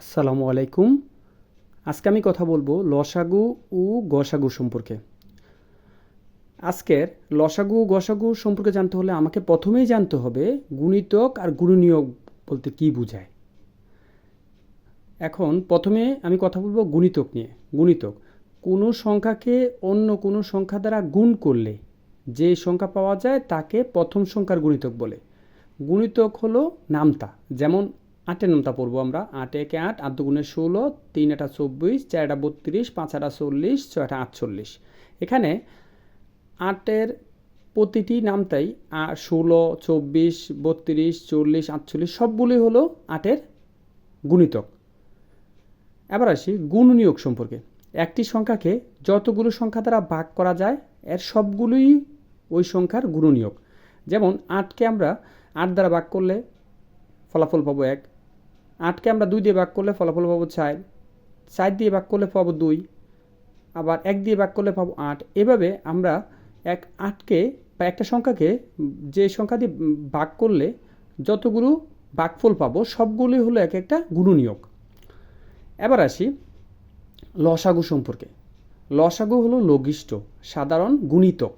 আসসালামু আলাইকুম। আজকে আমি কথা বলব লসাগু ও গসাগু সম্পর্কে। আজকের লসাগু গসাগু সম্পর্কে জানতে হলে আমাকে প্রথমেই জানতে হবে গুণিতক আর গুণনীয়ক বলতে কি বোঝায়। এখন প্রথমে আমি কথা বলব গুণিতক নিয়ে। গুণিতক, কোনো সংখ্যাকে অন্য কোনো সংখ্যা দ্বারা গুণ করলে যে সংখ্যা পাওয়া যায় তাকে প্রথম সংখ্যার গুণিতক বলে। গুণিতক হলো নামতা, যেমন আটের নামতা পড়ব আমরা। আট একে আট আট দুগুণে ষোলো, তিন এটা চব্বিশ, চার এটা বত্রিশ, পাঁচ এটা চল্লিশ, ছয় এটা আটচল্লিশ। এখানে আটের প্রতিটি নামতাই ষোলো, চব্বিশ, বত্রিশ, চল্লিশ, আটচল্লিশ, সবগুলোই হলো আটের গুণিতক। এবার আসি গুণ নিয়োগ সম্পর্কে। একটি সংখ্যাকে যতগুলো সংখ্যা দ্বারা ভাগ করা যায়, এর সবগুলোই ওই সংখ্যার গুণনীয়ক যেমন আটকে আমরা আট দ্বারা ভাগ করলে ফলাফল পাবো এক আটকে আমরা দুই দিয়ে ভাগ করলে ফলাফল পাবো চার। চার দিয়ে ভাগ করলে পাবো দুই। আবার এক দিয়ে ভাগ করলে পাবো আট। এভাবে আমরা এক আটকে বা একটা সংখ্যাকে যে সংখ্যা দিয়ে ভাগ করলে যতগুলো ভাগফল পাবো সবগুলোই হলো এক একটা গুণনীয়ক। এবার আসি লসাগু সম্পর্কে। লসাগু হলো লঘিষ্ঠ, সাধারণ গুণিতক।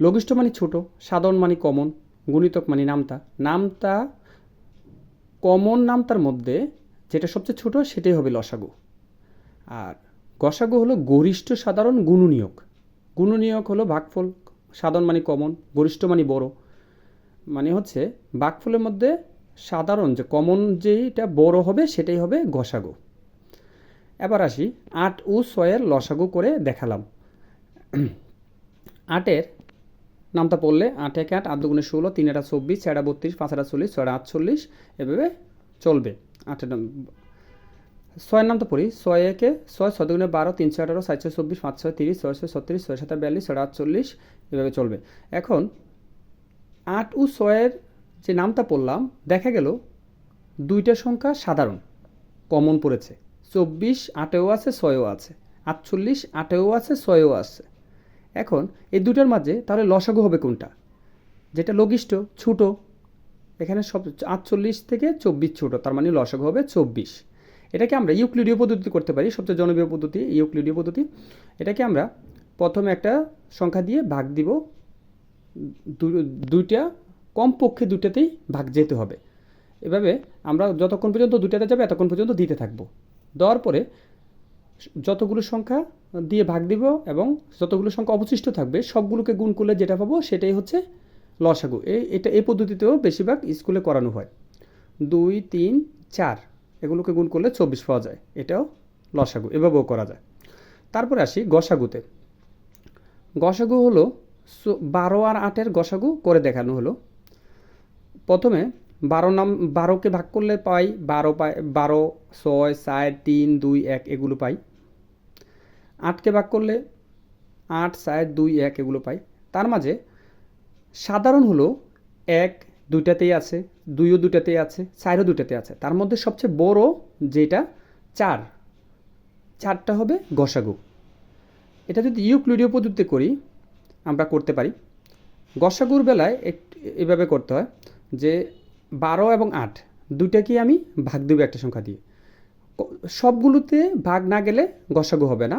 লঘিষ্ঠ মানে ছোট, সাধারণ মানে কমন, গুণিতক মানে নামতা। নামতা কমন নামতার মধ্যে যেটা সবচেয়ে ছোট সেটাই হবে লসাগু। আর গসাগু হলো গরিষ্ঠ সাধারণ গুণনীয়ক। গুণনীয়ক হলো ভাগফল, সাধারণ মানে কমন, গরিষ্ঠ মানে বড়। মানে হচ্ছে ভাগফলের মধ্যে সাধারণ যে কমন যেটা বড় হবে সেটাই হবে গসাগু। এবার আসি আট ও ছয়ের লসাগু করে দেখালাম। আটের নামটা পড়লে আট এক আট আট দুগুণে ষোলো, তিন একটা চব্বিশ ছয়টা বত্রিশ, পাঁচ একটা চল্লিশ ছয়টা আটচল্লিশ, এভাবে চলবে। আটের ছয়ের নাম তো পড়ি। ছয় একে ছয় ছয় দুগুণে বারো, তিন ছয় আঠারো সাত ছয় চব্বিশ, পাঁচ ছয় তিরিশ, ছয় ছয় ছত্রিশ, ছয় সাত বিয়াল্লিশ ছয়টা আটচল্লিশ, এভাবে চলবে। এখন আট ও ছয়ের যে নামটা পড়লাম, দেখা গেল দুইটা সংখ্যা সাধারণ, কমন পড়েছে। চব্বিশ আটেও আছে, ছয়ও আছে। আটচল্লিশ আটেও আছে, ছয়ও আছে। এখন এই দুটার মাঝে তাহলে লসাগু হবে কোনটা? যেটা লঘিষ্ঠ, ছোট, এখানে সব আটচল্লিশ থেকে চব্বিশ ছোট, তার মানে লসাগু হবে চব্বিশ। এটাকে আমরা ইউক্লিডীয় পদ্ধতি করতে পারি, সবচেয়ে জনপ্রিয় পদ্ধতি ইউক্লিডীয় পদ্ধতি। এটাকে আমরা প্রথমে একটা সংখ্যা দিয়ে ভাগ দিব দুইটা, কমপক্ষে দুটাতেই ভাগ যেতে হবে। এভাবে আমরা যতক্ষণ পর্যন্ত দুটাতে যাবে, এতক্ষণ পর্যন্ত দিতে থাকব। দেওয়ার পরে যতগুলো সংখ্যা দিয়ে ভাগ দিব এবং যতগুলো সংখ্যা অবশিষ্ট থাকবে, সবগুলোকে গুণ করলে যেটা পাবো সেটাই হচ্ছে লসাগু। এই, এটা, এই পদ্ধতিতেও বেশিরভাগ স্কুলে করানো হয়। দুই, তিন, চার, এগুলোকে গুণ করলে চব্বিশ পাওয়া যায়। এটাও লসাগু, এভাবেও করা যায়। তারপরে আসি গসাগুতে। গসাগু হলো বারো আর আটের গসাগু করে দেখানো হলো। প্রথমে বারো নাম, বারোকে ভাগ করলে পাই, বারো পাই, বারো, ছয় চার তিন, দুই, এক, এগুলো পাই। আটকে ভাগ করলে আট, চার, দুই, এক এগুলো পাই। তার মাঝে সাধারণ হলো এক দুইটাতেই আছে, দুইও দুটাতেই আছে, চারও দুটাতে আছে। তার মধ্যে সবচেয়ে বড় যেটা, চার। চারটা হবে গসাগু। এটা যদি ইউক্লিডীয় পদ্ধতিতে করি, আমরা করতে পারি। গসাগুর বেলায় এভাবে করতে হয় যে বারো এবং আট, দুইটাকেই আমি ভাগ দেবো একটা সংখ্যা দিয়ে। সবগুলোতে ভাগ না গেলে গসাগু হবে না।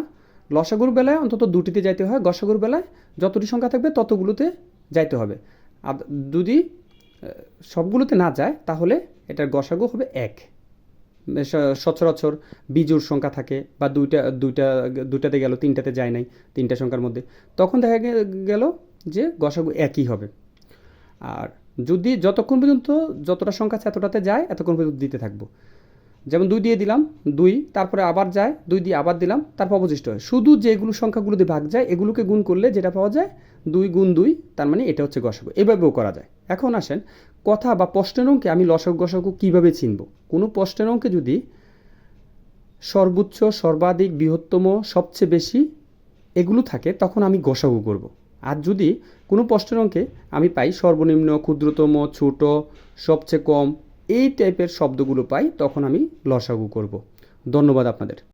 লসাগুর বেলায় অন্তত দুটিতে যাইতে হয়, গসাগুর বেলায় যতটি সংখ্যা থাকবে ততগুলোতে যাইতে হবে। আর যদি সবগুলোতে না যায়, তাহলে এটার গসাগু হবে এক। সচরাচর বিজুর সংখ্যা থাকে বা দুইটা দুইটা, দুইটাতে গেল, তিনটাতে যায় নাই, তিনটা সংখ্যার মধ্যে, তখন দেখা গেল যে গসাগু একই হবে। আর যদি যতক্ষণ পর্যন্ত যতটা সংখ্যা আছে এতটাতে যায়, এতক্ষণ পর্যন্ত দিতে থাকব। যেমন দুই দিয়ে দিলাম, দুই, তারপরে আবার যায়, দুই দিয়ে আবার দিলাম, তারপর অবশিষ্ট হয়। শুধু যেগুলো সংখ্যাগুলো দিয়ে ভাগ যায়, এগুলোকে গুণ করলে যেটা পাওয়া যায়, দুই গুণ দুই, তার মানে এটা হচ্ছে গসাগু। এভাবেও করা যায়। এখন আসেন, কথা বা প্রশ্নের অঙ্কে আমি লসক গসাগু কীভাবে চিনব? কোনো প্রশ্নের অঙ্কে যদি সর্বোচ্চ, সর্বাধিক, বৃহত্তম, সবচেয়ে বেশি এগুলো থাকে, তখন আমি গসাগু করব। আর যদি কোনো প্রশ্নের অঙ্কে আমি পাই সর্বনিম্ন, ক্ষুদ্রতম, ছোট, সবচেয়ে কম এই টাইপের শব্দগুলো পাই তখন আমি লসাগু করব। ধন্যবাদ আপনাদের।